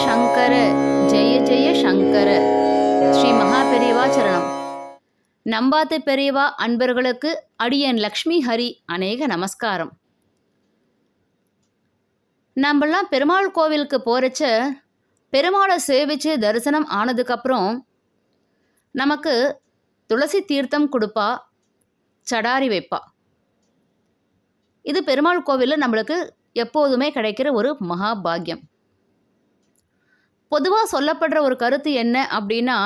சங்கர ஜெய ஜெய சங்கர ஸ்ரீ மகா பெரியவா சரணம். நம்பாத்து பெரியவா அன்பர்களுக்கு அடியன் லக்ஷ்மி ஹரி அநேக நமஸ்காரம். நம்மளாம் பெருமாள் கோவிலுக்கு போகிறச்ச பெருமாளை சேவிச்சு தரிசனம் ஆனதுக்கப்புறம் நமக்கு துளசி தீர்த்தம் கொடுப்பா சடாரி வைப்பா. இது பெருமாள் கோவிலில் நம்மளுக்கு எப்போதுமே கிடைக்கிற ஒரு மகாபாகியம். பொதுவாக சொல்லப்படுற ஒரு கருத்து என்ன அப்படின்னா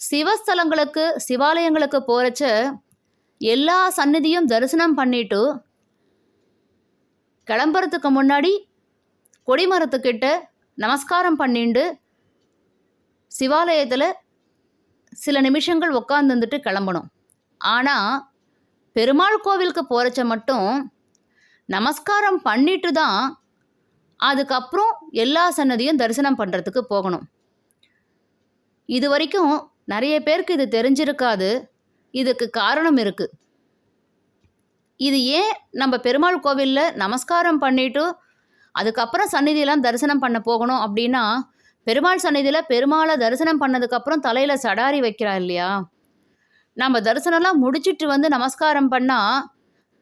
சிவஸ்தலங்களுக்கு சிவாலயங்களுக்கு போகிறச்ச எல்லா சந்நிதியும் தரிசனம் பண்ணிட்டு கிளம்புறதுக்கு முன்னாடி கொடிமரத்துக்கிட்ட நமஸ்காரம் பண்ணிண்டு சிவாலயத்தில் சில நிமிஷங்கள் உட்காந்துருந்துட்டு கிளம்பணும். ஆனால் பெருமாள் கோவிலுக்கு போகிறச்ச மட்டும் நமஸ்காரம் பண்ணிட்டு தான் அதுக்கப்புறம் எல்லா சன்னதியும் தரிசனம் பண்ணுறதுக்கு போகணும். இது வரைக்கும் நிறைய பேருக்கு இது தெரிஞ்சிருக்காது. இதுக்கு காரணம் இருக்குது இது ஏன் நம்ம பெருமாள் கோவிலில் நமஸ்காரம் பண்ணிவிட்டு அதுக்கப்புறம் சந்நிதியெல்லாம் தரிசனம் பண்ண போகணும் அப்படின்னா பெருமாள் சந்நிதியில் பெருமாளை தரிசனம் பண்ணதுக்கப்புறம் தலையில் சடாரி வைக்கிறா இல்லையா? நம்ம தரிசனம்லாம் முடிச்சிட்டு வந்து நமஸ்காரம் பண்ணால்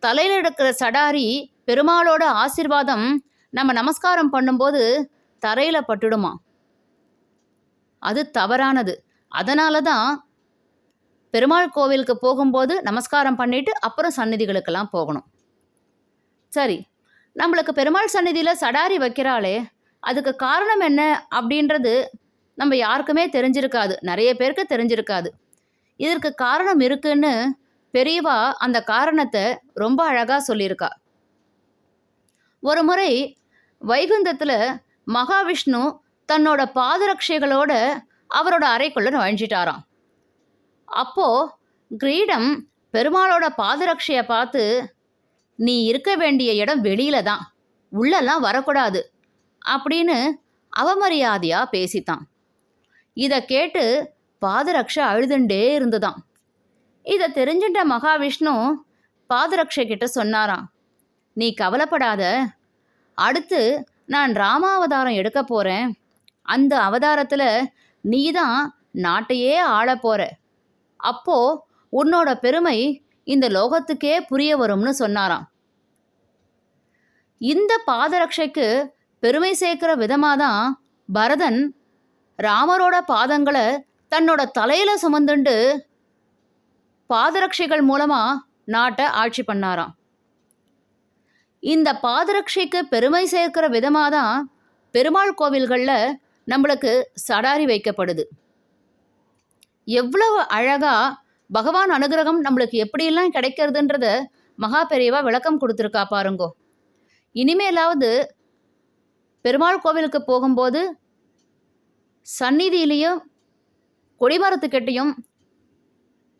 தலையில் எடுக்கிற சடாரி பெருமாளோட ஆசிர்வாதம் நம்ம நமஸ்காரம் பண்ணும்போது தரையில் பட்டுடுமா? அது தவறானது. அதனால தான் பெருமாள் கோவிலுக்கு போகும்போது நமஸ்காரம் பண்ணிவிட்டு அப்புறம் சந்நிதிகளுக்கெல்லாம் போகணும். சரி நம்மளுக்கு பெருமாள் சந்நிதியில் சடாரி வைக்கிறாளே அதுக்கு காரணம் என்ன அப்படின்றது நம்ம யாருக்குமே தெரிஞ்சிருக்காது. நிறைய பேருக்கு தெரிஞ்சிருக்காது. இதற்கு காரணம் இருக்குன்னு பெரியவா அந்த காரணத்தை ரொம்ப அழகாக சொல்லியிருக்கா. ஒரு முறை வைகுந்தத்தில் மகாவிஷ்ணு தன்னோட பாதரட்சைகளோட அவரோட அறைக்குள்ள நுழைஞ்சிட்டாராம். அப்போது கிரீடம் பெருமாளோட பாதரட்சையை பார்த்து நீ இருக்க வேண்டிய இடம் வெளியில தான். உள்ளெல்லாம் வரக்கூடாது. அப்படின்னு அவமரியாதையாக பேசித்தான். இதை கேட்டு பாதரக்ஷை அழுதுண்டே இருந்துதான். இதை தெரிஞ்சிட்ட மகாவிஷ்ணு பாதரக்ஷை கிட்ட சொன்னாராம். நீ கவலைப்படாத. அடுத்து நான் ராமாவதாரம் எடுக்க போகிறேன் அந்த அவதாரத்தில் நீ தான் நாட்டையே ஆள போற. அப்போ உன்னோட பெருமை இந்த லோகத்துக்கே புரிய வரும்னு சொன்னாராம். இந்த பாதரட்சைக்கு பெருமை சேர்க்கிற விதமாக தான் பரதன் ராமரோட பாதங்களை தன்னோட தலையில் சுமந்துண்டு பாதரட்சைகள் மூலமாக நாட்டை ஆட்சி பண்ணாராம். இந்த பாதரட்சைக்கு பெருமை சேர்க்கிற விதமாக தான் பெருமாள் கோவில்களில் நம்மளுக்கு சடாரி வைக்கப்படுது. எவ்வளவு அழகாக பகவான் அனுகிரகம் நம்மளுக்கு எப்படியெல்லாம் கிடைக்கிறதுன்றத மகா பெரியவா விளக்கம் கொடுத்துருக்கா பாருங்கோ. இனிமேலாவது பெருமாள் கோவிலுக்கு போகும்போது சந்நிதியிலையும் கொடிமரத்துக்கிட்டையும்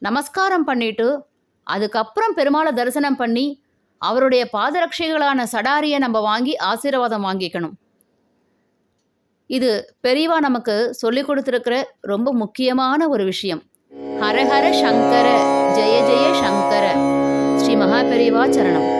நமஸ்காரம் பண்ணிட்டு அதுக்கப்புறம் பெருமாளை தரிசனம் பண்ணி அவருடைய பாதரட்சைகளான சடாரியை நம்ம வாங்கி ஆசீர்வாதம் வாங்கிக்கணும். இது பெரியவா நமக்கு சொல்லிக் கொடுத்துருக்கிற ரொம்ப முக்கியமான ஒரு விஷயம். ஹரஹர சங்கர ஜெய ஜெய சங்கர. ஸ்ரீ மகா பெரியவா சரணம்.